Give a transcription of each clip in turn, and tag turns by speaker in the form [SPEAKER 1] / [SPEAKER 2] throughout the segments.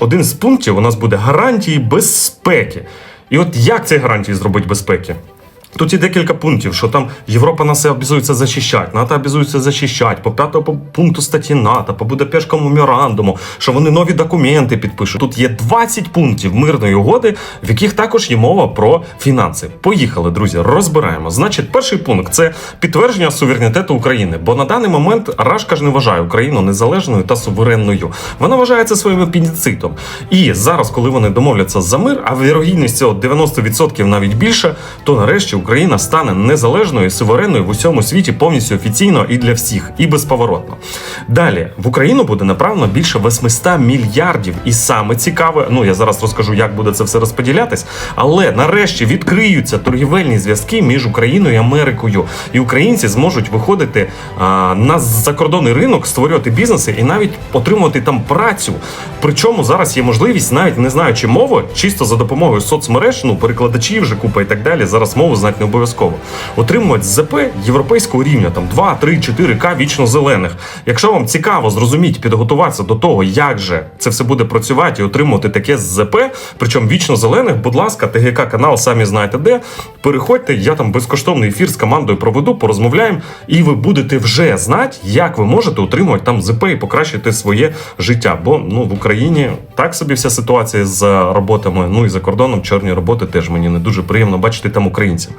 [SPEAKER 1] Один з пунктів у нас буде гарантії безпеки. І от як ці гарантії зробити безпеки? Тут є декілька пунктів, що там Європа нас обязується захищати, НАТО обязується захищати по п'ятому пункту статті НАТО, по Будапештському меморандуму, що вони нові документи підпишуть. Тут є 20 пунктів мирної угоди, в яких також є мова про фінанси. Поїхали, друзі, розбираємо. Значить, перший пункт це підтвердження суверенітету України. Бо на даний момент Рашка ж не вважає Україну незалежною та суверенною. Вона вважає це своїм апендицитом. І зараз, коли вони домовляться за мир, а вірогідність цього 90% навіть більше, то нарешті Україна стане незалежною суверенною в усьому світі повністю офіційно і для всіх, і безповоротно. Далі в Україну буде направлено більше 800 мільярдів. І саме цікаве, ну я зараз розкажу, як буде це все розподілятись. Але нарешті відкриються торгівельні зв'язки між Україною і Америкою, і українці зможуть виходити а, на закордонний ринок, створювати бізнеси і навіть отримувати там працю. Причому зараз є можливість, навіть не знаючи мови, чисто за допомогою соцмереж, ну перекладачів вже купа і так далі. Зараз мову знати не обов'язково. Отримувати ЗП європейського рівня, там 2, 3, 4К вічно зелених. Якщо вам цікаво зрозуміти, підготуватися до того, як же це все буде працювати і отримувати таке ЗП, причому вічно зелених, будь ласка, ТГК канал, самі знаєте де. Переходьте, я там безкоштовний ефір з командою проведу, порозмовляємо, і ви будете вже знати, як ви можете отримувати там ЗП і покращити своє життя. Бо ну в Україні так собі вся ситуація з роботами. Ну і за кордоном чорні роботи теж мені не дуже приємно бачити там українців.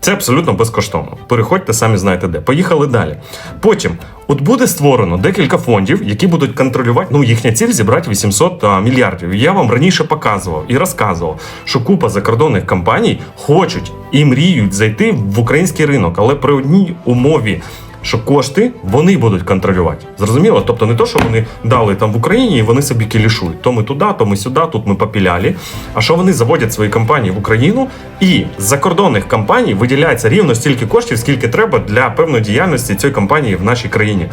[SPEAKER 1] Це абсолютно безкоштовно. Переходьте, самі знаєте де. Поїхали далі. Потім. От буде створено декілька фондів, які будуть контролювати. Ну їхня ціль зібрати 800 а, мільярдів. Я вам раніше показував і розказував, що купа закордонних компаній хочуть і мріють зайти в український ринок, але при одній умові. Що кошти вони будуть контролювати. Зрозуміло? Тобто не то, що вони дали там в Україні і вони собі кілішують. То ми туди, то ми сюди, тут ми попіляли. А що вони заводять свої компанії в Україну, і з закордонних компаній виділяється рівно стільки коштів, скільки треба для певної діяльності цієї компанії в нашій країні.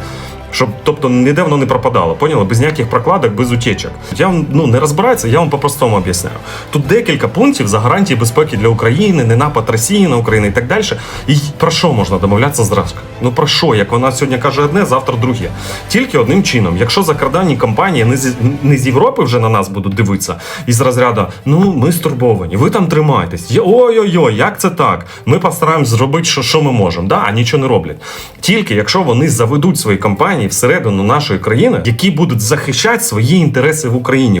[SPEAKER 1] Щоб, тобто, ніде воно не пропадало, поняли? Без ніяких прокладок, без утечок. Я вам ну не розбирається, я вам по-простому об'ясняю. Тут декілька пунктів за гарантії безпеки для України, не напад Росії на Україну і так далі. І про що можна домовлятися з Рашкою? Ну про що? Як вона сьогодні каже одне, завтра друге. Тільки одним чином, якщо закордонні компанії не з не з Європи вже на нас будуть дивитися, із розряду ну ми стурбовані, ви там тримаєтесь. Ой-ой-ой, як це так? Ми постараємось зробити, що, що ми можемо, да? а нічого не роблять. Тільки якщо вони заведуть свої компанії всередину нашої країни, які будуть захищати свої інтереси в Україні.